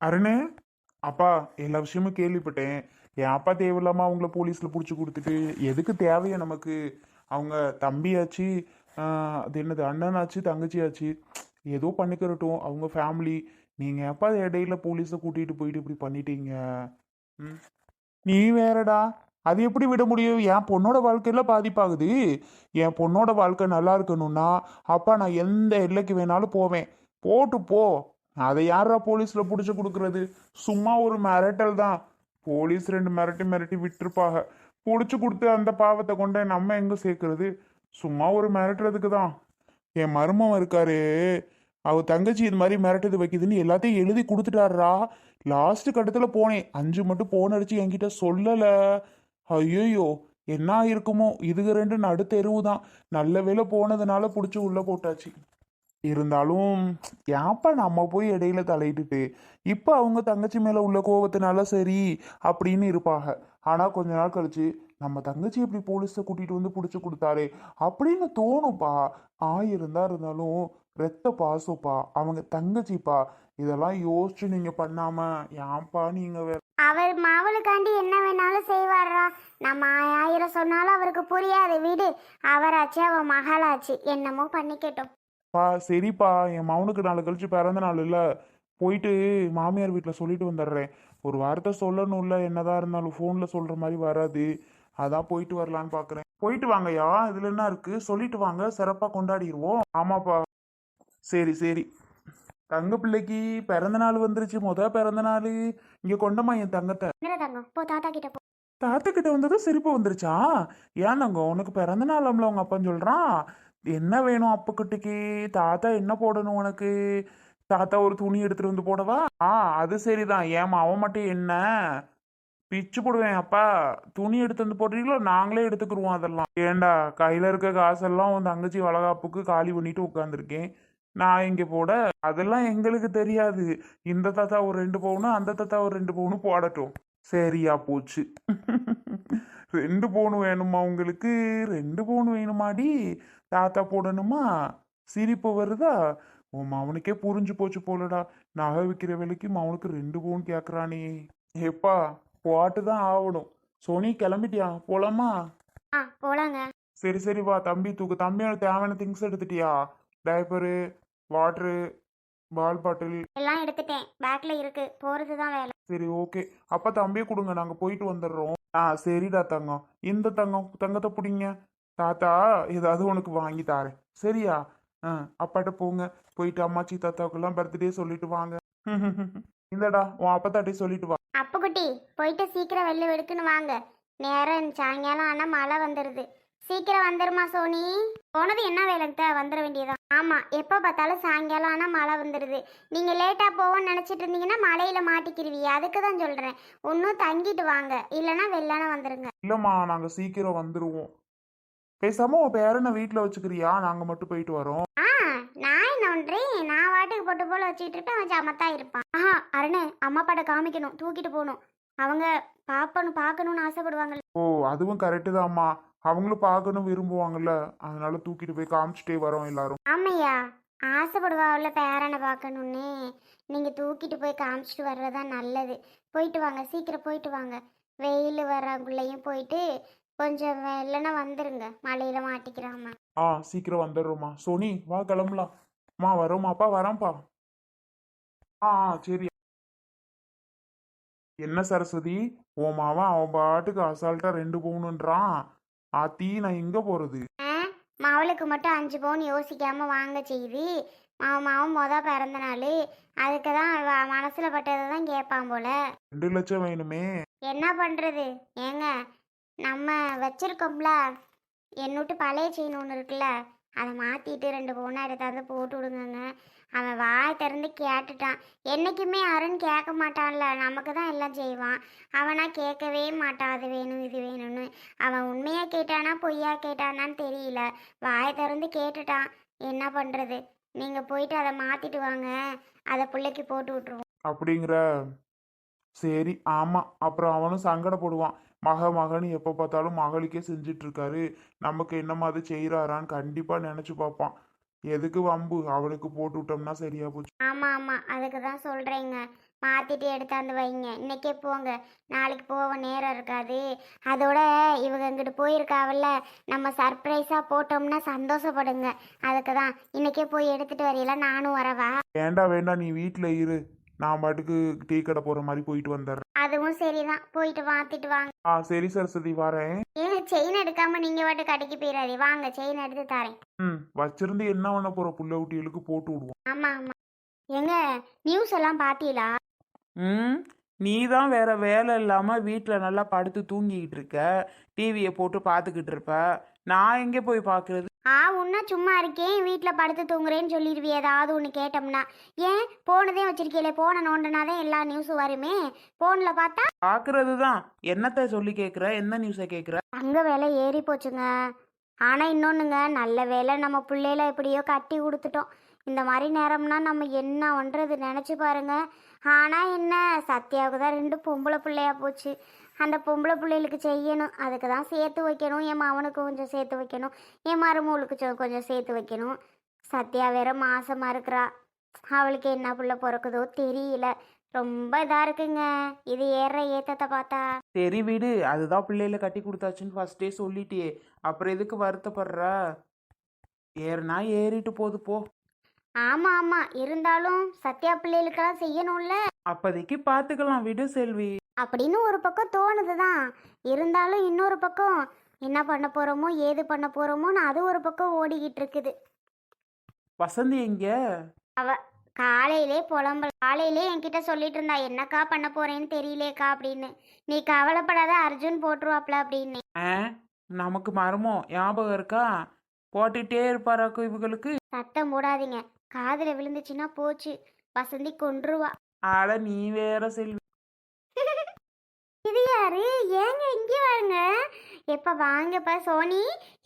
அருணு அப்பா எல்லா விஷயமும் கேள்விப்பட்டேன். என் அப்பா தேவையில்லாமல் அவங்கள போலீஸில் பிடிச்சி கொடுத்துட்டு எதுக்கு தேவையா நமக்கு? அவங்க தம்பியாச்சு அது என்னது அண்ணனாச்சு தங்கச்சியாச்சு ஏதோ பண்ணிக்கிறட்டும். அவங்க ஃபேமிலி நீங்கள் எப்போ இடையில போலீஸை கூட்டிகிட்டு போயிட்டு இப்படி பண்ணிட்டீங்க? ம். நீ வேறடா அது எப்படி விட முடியும்? என் பொண்ணோட வாழ்க்கையில பாதிப்பாகுது. என் பொண்ணோட வாழ்க்கை நல்லா இருக்கணும்னா அப்பா நான் எந்த எல்லைக்கு வேணாலும் போவேன். போட்டு போ. அதை யாரா போலீஸ்ல பிடிச்சி கொடுக்கறது? சும்மா ஒரு மிரட்டல் தான். போலீஸ் ரெண்டு மிரட்டி மிரட்டி விட்டுருப்பாங்க. பிடிச்சி கொடுத்து அந்த பாவத்தை கொண்டு நம்ம எங்க சேர்க்கறது? சும்மா ஒரு மிரட்டுறதுக்கு தான். என் மருமம் இருக்காரு. அவ தங்கச்சி இது மாதிரி மிரட்டுது வைக்குதுன்னு எல்லாத்தையும் எழுதி கொடுத்துட்டாரா லாஸ்ட் கட்டத்தில் போனேன். அஞ்சு மட்டும் போன் அடிச்சு என்கிட்ட சொல்லலை. ஐயோயோ என்ன இருக்குமோ இதுக்கு ரெண்டு நடுத்தெருவு தான். நல்ல வேளை போனதுனால பிடிச்சி உள்ளே போட்டாச்சு. இருந்தாலும் ஏன்ப்பா நம்ம போய் இடையில தலையிட்டுட்டு இப்போ அவங்க தங்கச்சி மேலே உள்ள கோபத்தினால சரி அப்படின்னு இருப்பாங்க. ஆனால் கொஞ்ச நாள் கழிச்சு நம்ம தங்கச்சி இப்படி போலீஸை கூட்டிகிட்டு வந்து பிடிச்சி கொடுத்தாரே அப்படின்னு தோணும்ப்பா ஆயிருந்தா இருந்தாலும் ரத்த பாசுப்பா அவங்க தங்கச்சிப்பா இதெல்லாம் யோசிச்சு நீங்க பண்ணாம ஏன்ப்பா நீங்க வேற அவர் மாவளுக்காண்டி என்ன வேணாலும் செய்வாரா நம்ம ஆயிரம் சொன்னாலும் அவருக்கு புரியாது. வீடு அவராச்சு அவன் மகளாச்சு. என்னமோ பண்ணிக்கட்டும். பா சரிப்பா என் மவனுக்கு நாளை கழிச்சு பிறந்த நாள் இல்லை. போயிட்டு மாமியார் வீட்டில் சொல்லிட்டு வந்துடுறேன். ஒரு வார்த்தை சொல்லணும்ல என்னதான் இருந்தாலும் ஃபோனில் சொல்கிற மாதிரி வராது. அதான் போயிட்டு வரலான்னு பார்க்குறேன் போயிட்டு வாங்கய்யா இதில் என்ன இருக்குது சொல்லிட்டு வாங்க சிறப்பாக கொண்டாடிடுவோம் ஆமாப்பா. சரி சரி. தங்க பிள்ளைக்கு பிறந்த நாள் வந்துருச்சு. முத பிறந்த நாள். இங்கே கொண்டம்மா என் தங்கத்தை. தங்கம்? தாத்தா கிட்ட வந்ததும் சிரிப்பு வந்துருச்சா? ஏன் நாங்க உனக்கு பிறந்த நாளாம்ல உங்க அப்பன்னு சொல்றான். என்ன வேணும் அப்பக்குட்டிக்கு? தாத்தா என்ன போடணும் உனக்கு? தாத்தா ஒரு துணி எடுத்துட்டு வந்து போடவா? ஆ அது சரிதான். ஏமா அவன் மட்டும் என்ன? பிச்சு போடுவேன் அப்பா. துணி எடுத்து வந்து போடுறீங்களோ? நாங்களே எடுத்துக்கிருவோம் அதெல்லாம். ஏண்டா கையில இருக்க காசெல்லாம் உன் தங்கச்சி வளகாப்புக்கு காலி பண்ணிட்டு உட்காந்துருக்கேன் நான் இங்க போட அதெல்லாம் எங்களுக்கு தெரியாது. இந்த தாத்தா ஒரு ரெண்டு பவுனும் அந்த தாத்தா ஒரு ரெண்டு பவுனும் போடட்டும். சரியா போச்சு. ரெண்டு பவுன் வேணுமா உங்களுக்கு? ரெண்டு பவுன் வேணுமாடி? தாத்தா போடணுமா? சிரிப்பு வருதா? உன் மவனுக்கே புரிஞ்சு போச்சு போலடா. நகை விற்கிற விலைக்கு மவனுக்கு ரெண்டு பவுன் கேட்குறானே எப்பா போட்டு தான் ஆகணும் சோனி கிளம்பிட்டியா? போலாமா? ஆ போலாங்க. சரி சரி வா. தம்பி தூக்கு. தம்பியோட தேவையான திங்ஸ் எடுத்துட்டியா? டைப்பரு வாட்ரு பால் பாட்டில் எல்லாம் எடுத்துட்டேன். பேக்ல இருக்கு. போறது தான் வேலை. சரி ஓகே அப்ப தம்பியை கொடுங்க. நாங்க போயிட்டு வந்துடுறோம். ஆ சரிடா தங்கம். இந்த தங்கம் தங்கத்தை பிடிங்க. தாத்தா ஏதாவது உனக்கு வாங்கி தாரேன். சரியா? ஆ அப்பாட்ட போங்க. போயிட்டு அம்மாச்சி தாத்தாவுக்கெல்லாம் பர்த்டே சொல்லிட்டு வாங்க. இந்தடா உன் அப்பத்தாட்டே சொல்லிட்டு வா. அப்புக்குட்டி போயிட்டு சீக்கிரம் வெளில வெடுக்குன்னு வாங்க. நேரம் சாயங்காலம் ஆனா மழை வந்துடுது சீக்கிரம் வந்துருமா சோனி? போனது என்ன வேலைங்க வந்துட வேண்டியதான் ஆமா எப்போ பார்த்தாலும் சாயங்காலம் ஆனா மழை வந்துடுது நீங்க லேட்டா போவோம்னு நினைச்சிட்டு இருந்தீங்கன்னா மழையில மாட்டிக்கிருவீங்க. அதுக்கு தான் சொல்றேன். ஒன்றும் தங்கிட்டு வாங்க. இல்லைன்னா வெள்ளன வந்துருங்க. இல்லம்மா நாங்க சீக்கிரம் வந்துருவோம். பேசாம உன் பேரனை வீட்டுல வச்சுக்கிறியா? நாங்க மட்டும் போயிட்டு வரோம். ஆ நான் என்ன பண்றேன்? நான் வாட்டுக்கு போட்டு போல வச்சுட்டு இருப்பேன் அவன் சமத்தா இருப்பான். ஆஹா அருணே அம்மா அப்பாட்ட காமிக்கணும். தூக்கிட்டு போகணும். அவங்க பாப்பணும் பார்க்கணும்னு ஆசைப்படுவாங்க ஓ அதுவும் கரெக்டு தான்மா அவங்களும் பார்க்கணும் விரும்புவாங்கல்ல. அதனால தூக்கிட்டு போய் காமிச்சிட்டே வரோம் எல்லாரும். ஆமையா? ஆசைப்படுவாள்ல பேரனை பார்க்கணுன்னு நீங்க தூக்கிட்டு போய் காமிச்சிட்டு வர்றதா நல்லது. போயிட்டு வாங்க சீக்கிரம் போயிட்டு வாங்க. வெயில் வர்றக்குள்ளேயும் போயிட்டு கொஞ்சம் வெள்ளனா வந்துருங்க. மழையில மாட்டிக்கிறாம. ஆ சீக்கிரம் வந்துடுறோம்மா. சோனி வா கிளம்பலாம் மா வரோமாப்பா வரேன்ப்பா. ஆ ஆ சரி. என்ன சரஸ்வதி? உன் மாவன் அவன் பாட்டுக்கு அசால்ட்டா ரெண்டு பவுனுன்றான். ஆத்தி நான் எங்க போறது? ஆ மவளுக்கு மட்டும் அஞ்சு பவுன் யோசிக்காம வாங்க செய்யுது மாவன் மாவன் மொத பிறந்த நாள். அதுக்கு தான் அவ- மனசுல பட்டதை தான் கேட்பான் போல. ரெண்டு லட்சம் வேணுமே. என்ன பண்றது? ஏங்க நம்ம வச்சிருக்கோம்ல. என்னோட்டு பழைய செயின் ஒன்று இருக்குல்ல அதை மாற்றிட்டு ரெண்டு பவுனாக எடுத்தாந்து போட்டு விடுங்கங்க. அவன் வாய் திறந்து கேட்டுட்டான். என்றைக்குமே அருண் கேட்க மாட்டான்ல நமக்கு தான் எல்லாம் செய்வான். அவனா கேட்கவே மாட்டான் அது வேணும் இது வேணும்னு. அவன் உண்மையாக கேட்டானா பொய்யா கேட்டானான்னு தெரியல. வாய் திறந்து கேட்டுட்டான். என்ன பண்ணுறது நீங்கள் போயிட்டு அதை மாற்றிட்டு வாங்க. அதை பிள்ளைக்கு போட்டு விட்ருவோம் அப்படிங்கிற சரி ஆமாம் அப்புறம் அவனும் சங்கடப்படுவான். மக மகன்னு எப்போ பார்த்தாலும் மகளுக்கே செஞ்சுட்டு இருக்காரு நமக்கு என்ன மாதிரி செய்கிறாரான்னு கண்டிப்பா நினைச்சு பார்ப்பான். எதுக்கு வம்பு? அவளுக்கு போட்டு விட்டோம்னா சரியா போச்சு. ஆமாம் ஆமாம் அதுக்கு தான் சொல்கிறேங்க மாற்றிட்டு எடுத்தாந்து வைங்க. இன்னைக்கே போங்க. நாளைக்கு போக நேரம் இருக்காது. அதோட இவங்க இங்கிட்டு போயிருக்காவல்ல. நம்ம சர்ப்ரைஸாக போட்டோம்னா சந்தோஷப்படுங்க. அதுக்கு தான். இன்னைக்கே போய் எடுத்துகிட்டு வரையில நானும் வரவா? வேண்டாம் வேண்டாம் நீ வீட்டில் இரு. நான் பாட்டுக்கு டீ கடை போகிற மாதிரி போயிட்டு வந்துடுறேன். அதுவும் சரிதான். போயிட்டு மாற்றிட்டு வாங்க. ஆ சரி சரஸ்வதி வரேன். ஏங்க செயின் எடுக்காமல் நீங்கள் வாட்டு கடைக்கு போயிடாதே வாங்க செயின் எடுத்து தரேன். ம் வச்சிருந்து என்ன பண்ண போகிற புள்ள குட்டிகளுக்கு போட்டு விடுவோம். ஆமாம் ஆமாம் ஏங்க நியூஸ் எல்லாம் பார்த்தீங்களா ம் நீ தான் வேற வேலை இல்லாமல் வீட்டில் நல்லா படுத்து தூங்கிக்கிட்டு இருக்க. டிவியை போட்டு பார்த்துக்கிட்டு இருப்ப. நான் எங்கே போய் பார்க்கறது ஆ உன்ன சும்மா இருக்கேன் வீட்டில் படுத்து தூங்குறேன்னு சொல்லிடுவி ஏதாவது ஒன்று கேட்டோம்னா. ஏன்? போனதே வச்சிருக்கீங்களே போன நோண்டனாதான் எல்லா நியூஸும் வருமே. ஃபோனில் பார்த்தா? பார்க்கறது தான் என்னத்தை சொல்லி கேட்குற என்ன நியூஸை கேட்குற தங்க விலை ஏறி போச்சுங்க. ஆனால் இன்னொன்றுங்க நல்ல வேலை நம்ம பிள்ளையில எப்படியோ கட்டி கொடுத்துட்டோம். இந்த மாதிரி நேரம்னா நம்ம என்ன பண்ணுறது நினச்சி பாருங்க. ஆனால் என்ன? சத்யாவுக்கு தான் ரெண்டு பொம்பளை பிள்ளையா போச்சு. அந்த பொம்பளை பிள்ளைகளுக்கு செய்யணும். அதுக்கு தான் சேர்த்து வைக்கணும். என் மவனுக்கு கொஞ்சம் சேர்த்து வைக்கணும். என் மருமகளுக்கு கொஞ்சம் சேர்த்து வைக்கணும். சத்யா வேற மாசமாக இருக்கிறா. அவளுக்கு என்ன பிள்ளை பிறக்குதோ தெரியல. ரொம்ப இதாக இருக்குங்க. இது ஏற ஏத்தத்தை பார்த்தா சரி விடு. அதுதான் பிள்ளையில கட்டி கொடுத்தாச்சுன்னு ஃபர்ஸ்டே சொல்லிட்டியே. அப்புறம் எதுக்கு வருத்தப்படுற? ஏறுனா ஏறிட்டு போகுது போ. ஆமா ஆமா. இருந்தாலும் சத்யா பிள்ளைகளுக்கெல்லாம் செய்யணும்ல. அப்போதைக்கு பார்த்துக்கலாம் விடு செல்வி. அப்படின்னு ஒரு பக்கம் தோணுதுதான். இருந்தாலும் இன்னொரு பக்கம் என்ன பண்ண போறோமோ ஏது பண்ண போறோமோன்னு அது ஒரு பக்கம் ஓடிக்கிட்டு இருக்குது. வசந்தி எங்க? அவ காலையிலே புலம்பல் காலையிலே என்கிட்ட சொல்லிட்டு இருந்தா என்னக்கா பண்ண போறேன்னு தெரியலேக்கா அப்படின்னு. நீ கவலைப்படாத அர்ஜுன் போட்டுருவாப்ல அப்படின்னு. நமக்கு மரமோ ஞாபகம் இருக்கா? போட்டுட்டே இருப்பாராக்கும் இவங்களுக்கு? சத்தம் போடாதீங்க. காதுல விழுந்துச்சுன்னா போச்சு. வசந்தி கொன்றுவா. ஆட நீ வேற செல்வி. இது யாரு? ஏங்க இங்கே வாங்க. எப்ப வாங்கப்பா சோனி?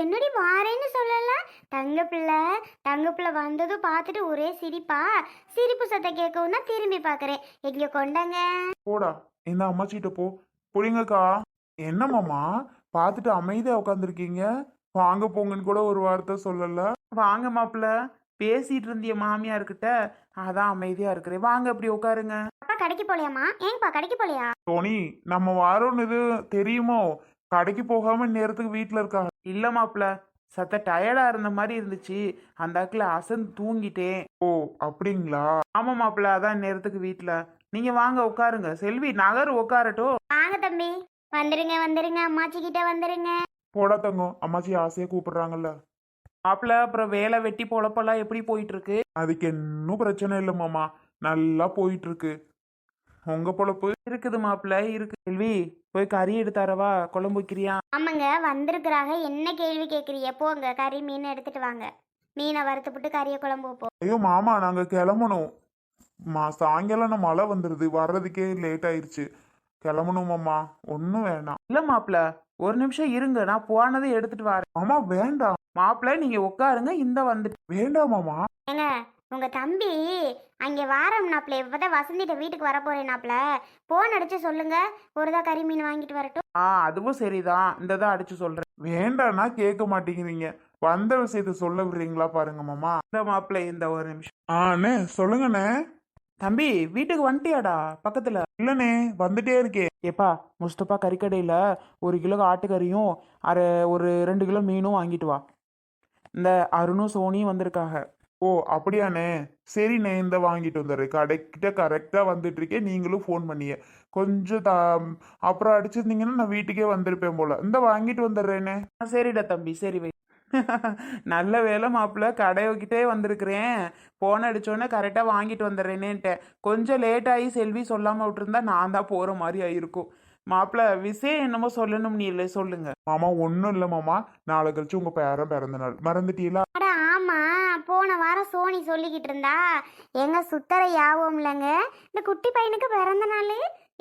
என்னடி வாரேன்னு சொல்லல? தங்க பிள்ளை தங்க பிள்ளை வந்ததும் பார்த்துட்டு ஒரே சிரிப்பா. சிரிப்பு சத்தம் கேட்கவும் தான் திரும்பி பார்க்கறேன் எங்க கொண்டாங்க. போடா. இந்த அம்மாச்சிட்ட போ. புரியுங்கக்கா என்னம்மாம்மா பார்த்துட்டு அமைதியாக உட்காந்துருக்கீங்க வாங்க போங்கன்னு கூட ஒரு வார்த்தை சொல்லல. வாங்க மாப்பிள்ள. பேசிட்டு இருந்திய மாமியார்கிட்ட. அதான் அமைதியா இருக்கிறேன். வாங்க அப்படி உட்காருங்க. அப்பா கடைக்கு போலையாம்மா ஏங்கப்பா கடைக்கு போலையா டோனி நம்ம வாரோன்னு இது தெரியுமோ? கடைக்கு போகாம நேரத்துக்கு வீட்டில் இருக்காங்க. இல்ல மாப்பிள்ள சத்த டயர்டா இருந்த மாதிரி இருந்துச்சு. அந்த அக்கில் அசந்து தூங்கிட்டேன். ஓ அப்படிங்களா? ஆமா மாப்பிள்ள அதான் நேரத்துக்கு வீட்ல. நீங்க வாங்க உட்காருங்க. செல்வி நகர் உட்காரட்டும். வாங்க தம்பி. வந்துருங்க வந்துருங்க. அம்மாச்சி கிட்ட வந்துருங்க. போடா தங்கம். அம்மாச்சி ஆசையாக கூப்பிடுறாங்கல்ல. மாப்பிள்ள அப்புறம் வேலை வெட்டி பொழப்பெல்லாம் எப்படி போயிட்டு இருக்கு அதுக்கு இன்னும் பிரச்சனை இல்லை மாமா. நல்லா போயிட்டு இருக்கு உங்க பொழப்பு? இருக்குது மாப்பிள்ள இருக்கு. செல்வி போய் கறி எடுத்தாரவா குழம்பு வைக்கிறியா? ஆமாங்க வந்திருக்கிறாங்க. என்ன கேள்வி கேட்குறீங்க போங்க கறி மீன் எடுத்துட்டு வாங்க. மீனை வறுத்துப்புட்டு கறியை குழம்பு வைப்போம். ஐயோ மாமா நாங்கள் கிளம்பணும். மா சாயங்காலம் மழை வந்துடுது வர்றதுக்கே லேட் ஆயிருச்சு. கிளம்பணும் மாமா. ஒன்றும் வேண்டாம் இல்ல மாப்பிள்ள ஒரு நிமிஷம் இருங்க. நான் போனதை எடுத்துட்டு வரேன். மாமா வேண்டாம். மாப்பிள்ள நீங்க உட்காருங்க இந்த வந்துட்டு வேண்டாம் மாமா. ஏங்க உங்க தம்பி அங்கே வாரம்னாப்ல இப்பதான் வசந்திட்ட வீட்டுக்கு வர போறேனாப்ல போன் அடிச்சு சொல்லுங்க ஒருதா கறி மீன் வாங்கிட்டு வரட்டும். ஆ அதுவும் சரிதான். இந்த தான் அடிச்சு சொல்றேன். வேண்டாம்னா கேட்க மாட்டேங்கிறீங்க. வந்த விஷயத்த சொல்ல விடுறீங்களா பாருங்க மாமா. இந்த மாப்பிள்ள இந்த ஒரு நிமிஷம். ஆண்ணே சொல்லுங்கண்ணே. தம்பி வீட்டுக்கு வந்துட்டியாடா பக்கத்துல? இல்லண்ணே வந்துட்டே இருக்கே ஏப்பா முஸ்தபா கறிக்கடையில் ஒரு கிலோ ஆட்டுக்கறியும் அரை ஒரு ரெண்டு கிலோ மீனும் வாங்கிட்டு வா. இந்த அருணும் சோனியும் வந்திருக்காங்க. ஓ அப்படியாண்ணே. சரிண்ணே இந்த வாங்கிட்டு வந்துடுறேன். கடைக்கிட்ட கரெக்டாக வந்துட்டு இருக்கேன் நீங்களும் ஃபோன் பண்ணிய. கொஞ்சம் தா அப்புறம் அடிச்சிருந்தீங்கன்னா நான் வீட்டுக்கே வந்திருப்பேன் போல. இந்த வாங்கிட்டு வந்துடுறேனே ஆ, சரிடா தம்பி சரி வை. நல்ல வேலை மாப்பிள்ள. கடைக்கிட்டே வந்திருக்கிறேன். போன் அடிச்சோன்னே கரெக்டாக வாங்கிட்டு வந்துடுறேனேன்ட்டேன் கொஞ்சம் லேட் ஆகி செல்வி சொல்லாமல் விட்டுருந்தா நான் தான் போகிற மாதிரி ஆயிருக்கும். மாப்பிள்ள விஷயம் என்னமோ சொல்லணும் நீ இல்லை சொல்லுங்க. மாமா ஒன்றும் இல்லை மாமா. நாளை கழிச்சு உங்கள் பேரன் பிறந்த நாள் மறந்துட்டீங்களா? அட ஆமா. போன வாரம் சோனி சொல்லிக்கிட்டு இருந்தா எங்க சுத்தர யாவும் இல்லைங்க. இந்த குட்டி பையனுக்கு பிறந்த நாள்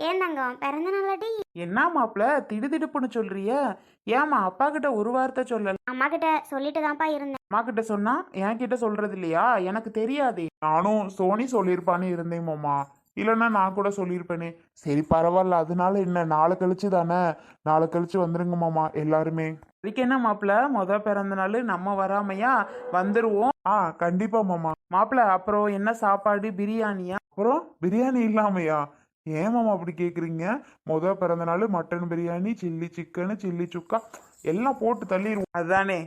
ஏன் தங்கம் பிறந்த நாளாடி என்ன மாப்பிள்ள திடுதிடுப்புன்னு சொல்றிய ஏமா அப்பா கிட்ட ஒரு வார்த்தை சொல்லல? அம்மா கிட்ட சொல்லிட்டு தான்ப்பா இருந்தேன். அம்மா கிட்ட சொன்னா என் கிட்ட சொல்றது இல்லையா? எனக்கு தெரியாதே. நானும் சோனி சொல்லியிருப்பான்னு இருந்தேன் மாமா. இல்லைன்னா நான் கூட சொல்லியிருப்பேனே. சரி பரவாயில்ல. அதனால என்ன? நாளை கழிச்சு தானே? நாளை கழிச்சு வந்துருங்க மாமா எல்லாருமே. அதுக்கு என்ன மாப்பிள்ள முத பிறந்த நாள் நம்ம வராமையா? வந்துருவோம். ஆ கண்டிப்பா மாமா. மாப்பிள்ள அப்புறம் என்ன சாப்பாடு பிரியாணியா? அப்புறம் பிரியாணி இல்லாமையா? ஏன் மாமா அப்படி கேக்குறீங்க? முத பிறந்த நாள் mutton biryani chilli chicken chilli chukka எல்லாம் போட்டு தள்ளிடுவோம் அதானே.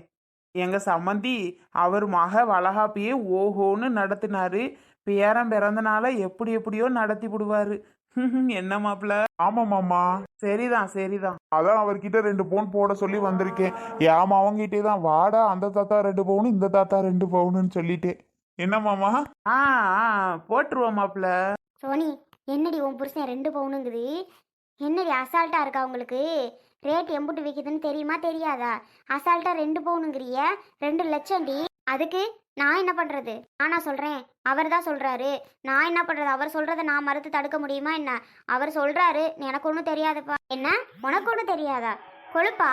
எங்க சம்மந்தி அவர் மக வளகாப்பியே ஓஹோன்னு நடத்தினாரு. பேரன் பிறந்தனால எப்படி எப்படியோ நடத்தி விடுவாரு. என்ன மாப்பிள்ள? ஆமா மாமா. சரிதான் சரிதான். அதான் அவர்கிட்ட ரெண்டு பவுன் போட சொல்லி வந்திருக்கேன். ஏமா அவங்ககிட்டே தான் வாடா அந்த தாத்தா ரெண்டு பவுன் இந்த தாத்தா ரெண்டு பவுனுன்னு சொல்லிட்டேன் என்ன மாமா? ஆ ஆ, போட்டுருவோம் மாப்பிள்ள. சோனி என்னடி உன் புருஷன் ரெண்டு பவுனுங்குது என்னடி அசால்ட்டா இருக்கா உங்களுக்கு ரேட் எம்புட்டு விற்கிதுன்னு தெரியுமா தெரியாதா? அசால்ட்டா ரெண்டு பவுனுங்கிறிய ரெண்டு லட்சம்டி. அதுக்கு நான் என்ன பண்றது? நானா சொல்றேன். அவர் தான் சொல்றாரு. நான் என்ன பண்றது? அவர் சொல்றதை நான் மறுத்து தடுக்க முடியுமா என்ன? அவர் சொல்றாரு. எனக்கு ஒன்றும் தெரியாதுப்பா. என்ன? உனக்கு ஒன்றும் தெரியாதா? கொழுப்பா?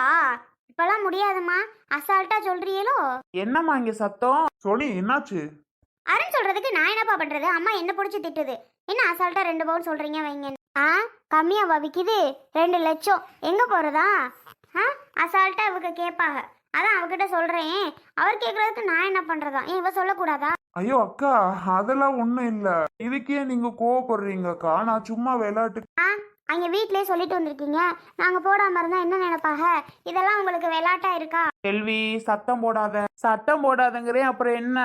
இப்பெல்லாம் முடியாதும்மா. அசால்ட்டா சொல்றியலோ என்னம்மா இங்க சத்தம்? சோனி என்னாச்சு? அருண் சொல்றதுக்கு நான் என்னப்பா பண்றது? அம்மா என்ன பிடிச்சி திட்டுது? என்ன அசால்ட்டா ரெண்டு பவுன் சொல்றீங்க வைங்க. ஆ? கம்மியாவா விக்குது ரெண்டு லட்சம். எங்க போறதா? ஆ? அசால்ட்டா இவங்க கேட்பாங்க அதான் அவகிட்ட சொல்றேன். அவர் கேக்குறதுக்கு நான் என்ன பண்றதா? ஏன் இவ சொல்லக்கூடாதா? ஐயோ அக்கா அதெல்லாம் ஒண்ணும் இல்ல. இதுக்கே நீங்க கோவப்படுறீங்கக்கா. நான் சும்மா விளையாட்டு ஆ அங்க வீட்லயே சொல்லிட்டு வந்திருக்கீங்க. நாங்க போடாம இருந்தா என்ன நினைப்பாக? இதெல்லாம் உங்களுக்கு விளையாட்டா இருக்கா? செல்வி சத்தம் போடாத. சத்தம் போடாதங்கிறேன் அப்புறம் என்ன?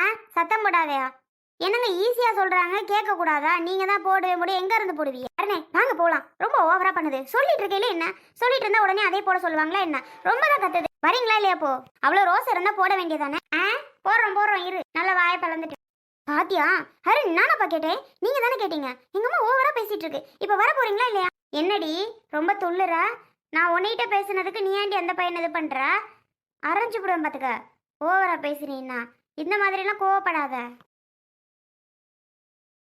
ஆ சத்தம் போடாதயா? என்னங்க ஈஸியா சொல்றாங்க கேட்க கூடாதா நீங்க தான் போடவே முடியும் எங்க இருந்து போடுவீங்க? அருணே வாங்க போலாம். ரொம்ப ஓவரா பண்ணுது. சொல்லிட்டு இருக்கையில என்ன? சொல்லிட்டு இருந்தா உடனே அதே போட சொல்லுவாங்களா என்ன? ரொம்ப தான் கத்துது. வரீங்களா இல்லையா போ? அவ்வளோ ரோஸ் இருந்தால் போட வேண்டியதானே ஆ? போடுறோம் போடுறோம் இரு. நல்ல வாயை பழந்துட்டு பாத்தியா? ஹரி நானப்பா கேட்டேன். நீங்க தானே கேட்டீங்க. எங்க அம்மா ஓவரா பேசிட்டு இருக்கு. இப்ப வர போறீங்களா இல்லையா? என்னடி? ரொம்ப துள்ளுற? நான் உன்னிட்ட பேசுனதுக்கு நீ ஏண்டி அந்த பையன் இது பண்ற? அரைஞ்சு விடுவேன் பாத்துக்க. ஓவரா பேசுறீன்னா. இந்த மாதிரிலாம் கோவப்படாத.